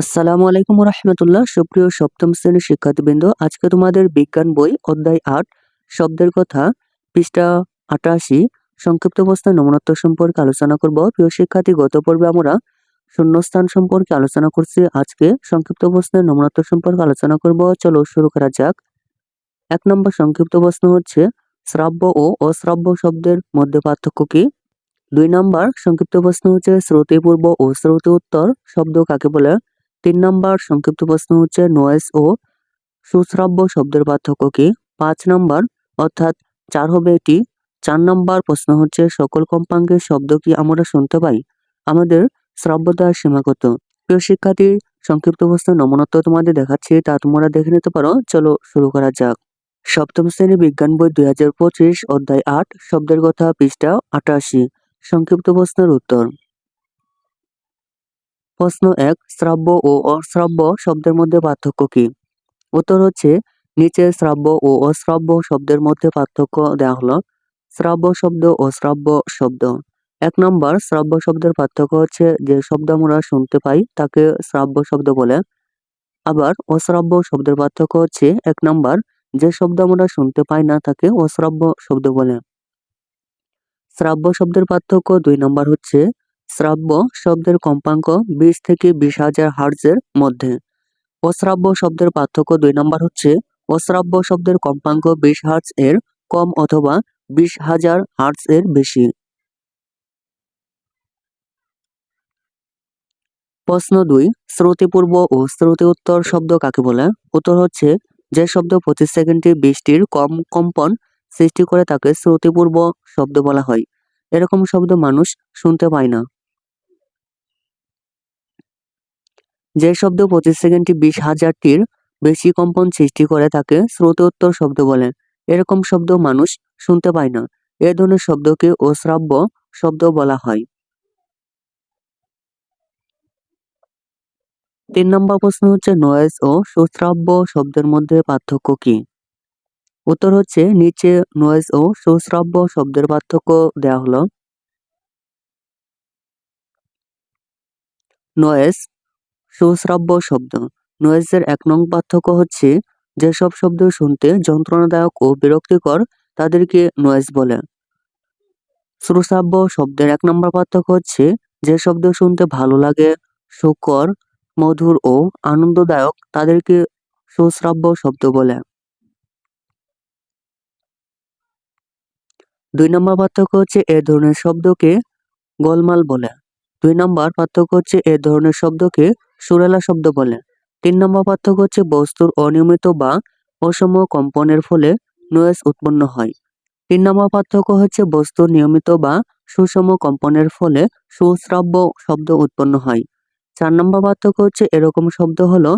আসসালামু আলাইকুম রহমতুল্লাহ সুপ্রিয় সপ্তম শ্রেণির শিক্ষার্থীবৃন্দ, আজকে তোমাদের বিজ্ঞান বই অধ্যায় আট, শব্দের কথা, পৃষ্ঠা আটাশি, সংক্ষিপ্ত অবস্থায় নমনত্ব সম্পর্কে আলোচনা করব। প্রিয় শিক্ষার্থী, গত পর্বে আমরা শূন্যস্থান সম্পর্কে আলোচনা করছি। আজকে সংক্ষিপ্ত অবস্থায় নমনত্ব সম্পর্কে আলোচনা করব। চলো শুরু করা যাক। এক নম্বর সংক্ষিপ্ত প্রশ্ন হচ্ছে, শ্রাব্য ও অশ্রাব্য শব্দের মধ্যে পার্থক্য কি? দুই নম্বর সংক্ষিপ্ত প্রশ্ন হচ্ছে, শ্রুতিপূর্ব ও শ্রুতি উত্তর শব্দ কাকে বলে? তিন নম্বর সংক্ষিপ্ত প্রশ্ন হচ্ছে নয়েস ও সুশ্রাব্য শব্দের পার্থক্য কি? পাঁচ নম্বর, অর্থাৎ চার হবে এটি। চার নম্বর প্রশ্ন হচ্ছে সকল কম্পাঙ্কের শব্দ কি আমরা শুনতে পাই? আমাদের শ্রাব্যতার সীমা কত? প্রিয় শিক্ষার্থী, সংক্ষিপ্ত প্রশ্ন নমনত্ব তোমাদের দেখাচ্ছি, তা তোমরা দেখে নিতে পারো। চলো শুরু করা যাক। সপ্তম শ্রেণি বিজ্ঞান বই দুই হাজার পঁচিশ, অধ্যায় আট, শব্দের কথা পৃষ্ঠা আটাশি। সংক্ষিপ্ত প্রশ্নের উত্তর। প্রশ্ন এক, শ্রাব্য ও অশ্রাব্য শব্দের মধ্যে পার্থক্য কি? উত্তর হচ্ছে, নিচে শ্রাব্য ও অশ্রাব্য শব্দের মধ্যে পার্থক্য দেওয়া হলো। শ্রাব্য শব্দ ও শ্রাব্য শব্দ। এক নম্বর, শ্রাব্য শব্দের পার্থক্য হচ্ছে যে শব্দ আমরা শুনতে পাই, তাকে শ্রাব্য শব্দ বলে। আবার অশ্রাব্য শব্দের পার্থক্য হচ্ছে, এক নম্বর, যে শব্দ আমরা শুনতে পাই না, তাকে অশ্রাব্য শব্দ বলে। শ্রাব্য শব্দের পার্থক্য দুই নম্বর হচ্ছে শ্রাব্য শব্দের কম্পাঙ্ক বিশ থেকে বিশ হাজার হার্জের মধ্যে। অশ্রাব্য শব্দের পার্থক্য দুই নম্বর হচ্ছে, অশ্রাব্য শব্দের কম্পাঙ্ক বিশ হার্জ এর কম অথবা বিশ হাজার হার্জ এর বেশি। প্রশ্ন দুই, শ্রুতিপূর্ব ও শ্রুতি উত্তর শব্দ কাকে বলে? উত্তর হচ্ছে, যে শব্দ প্রতি সেকেন্ডে বৃষ্টির কম কম্পন সৃষ্টি করে তাকে শ্রুতিপূর্ব শব্দ বলা হয়। এরকম শব্দ মানুষ শুনতে পায় না। যে শব্দ পঁচিশ সেকেন্ডে বিশ হাজারটির বেশি কম্পন সৃষ্টি করে তাকে শ্রোতোত্তর শব্দ বলে। এরকম শব্দ মানুষ শুনতে পায় না। এ ধরনের শব্দকে অশ্রাব্য শব্দ বলা হয়। তিন নম্বর প্রশ্ন হচ্ছে, নয়েজ ও সুশ্রাব্য শব্দের মধ্যে পার্থক্য কি? উত্তর হচ্ছে, নিচে নয়েজ ও সুশ্রাব্য শব্দের পার্থক্য দেওয়া হলো। নয়েজ সুশ্রাব্য শব্দ। নয়েজের এক নং পার্থক্য হচ্ছে, যেসব শব্দ শুনতে যন্ত্রণাদায়ক ও বিরক্তিকর তাদেরকে নয়েজ বলে। শ্রুশ্রাব্য শব্দের এক নম্বর পার্থক্য হচ্ছে, যে শব্দ শুনতে ভালো লাগে সুকর মধুর ও আনন্দদায়ক তাদেরকে সুশ্রাব্য শব্দ বলে। দুই নম্বর পার্থক্য হচ্ছে, এ ধরনের শব্দকে গোলমাল বলে। দুই নম্বর পার্থক্য হচ্ছে, এ ধরনের শব্দকে সুরেলা শব্দ বলে। তিন নম্বর পার্থক্য হচ্ছে বস্তুর অনিয়মিত বা অসম কম্পনের ফলে নয়েজ উৎপন্ন হয়। তিন নম্বর পার্থক্য হচ্ছে বস্তুর নিয়মিত বা সুষম কম্পনের ফলে সুশ্রাব্য শব্দ উৎপন্ন হয়। চার নম্বর পার্থক্য হচ্ছে এরকম শব্দ হলো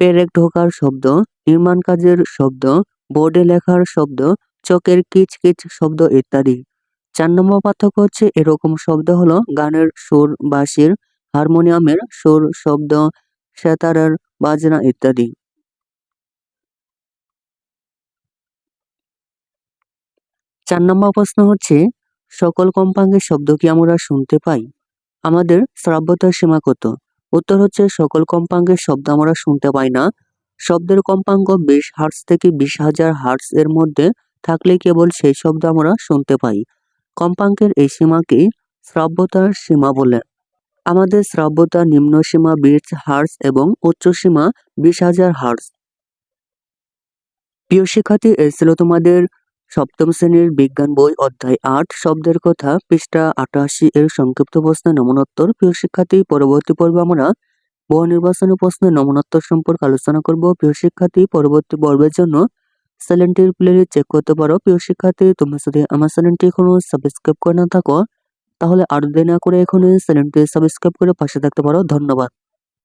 পেরেক ঢোকার শব্দ, নির্মাণ কাজের শব্দ, বোর্ডে লেখার শব্দ, চোখের কিচ কিচ শব্দ ইত্যাদি। চার নম্বর পার্থক্য হচ্ছে এরকম শব্দ হলো গানের সুর, বাঁশির হারমোনিয়ামের সুর, শব্দ, সেতারের বাজনা ইত্যাদি। চার নম্বর প্রশ্ন হচ্ছে, সকল কম্পাঙ্গের শব্দ কি আমরা শুনতে পাই? আমাদের শ্রাব্যতার সীমা কত? উত্তর হচ্ছে, সকল কম্পাঙ্কের শব্দ আমরা শুনতে পাই না। শব্দের কম্পাঙ্গ বিশ হার্টস থেকে বিশ হাজার হার্টস এর মধ্যে থাকলে কেবল সেই শব্দ আমরা শুনতে পাই। কম্পাঙ্কের এই সীমাকে শ্রাব্যতার সীমা বলে। আমাদের শ্রাব্যতা নিম্ন সীমা বিশ হার্স এবং উচ্চ সীমা বিশ হাজার হার্স প্রিয় শিক্ষার্থী, এই ছিল তোমাদের সপ্তম শ্রেণির বিজ্ঞান বই অধ্যায় আট, শব্দের কথা, পৃষ্ঠা আটাশি এর সংক্ষিপ্ত প্রশ্নের নমনোত্তর। প্রিয় শিক্ষার্থী, পরবর্তী পর্বে আমরা বহু নির্বাচনী প্রশ্নের নমনোত্তর সম্পর্কে আলোচনা করব। প্রিয় শিক্ষার্থী, পরবর্তী পর্বের জন্য চ্যানেলটির প্লে চেক করতে পারো। প্রিয় শিক্ষার্থী, তোমরা যদি আমার চ্যানেলটি এখনও সাবস্ক্রাইব করে না থাকো তাহলে আর দেরি না করে এখনই চ্যানেলটি সাবস্ক্রাইব করে পাশে থাকতে পারো। ধন্যবাদ।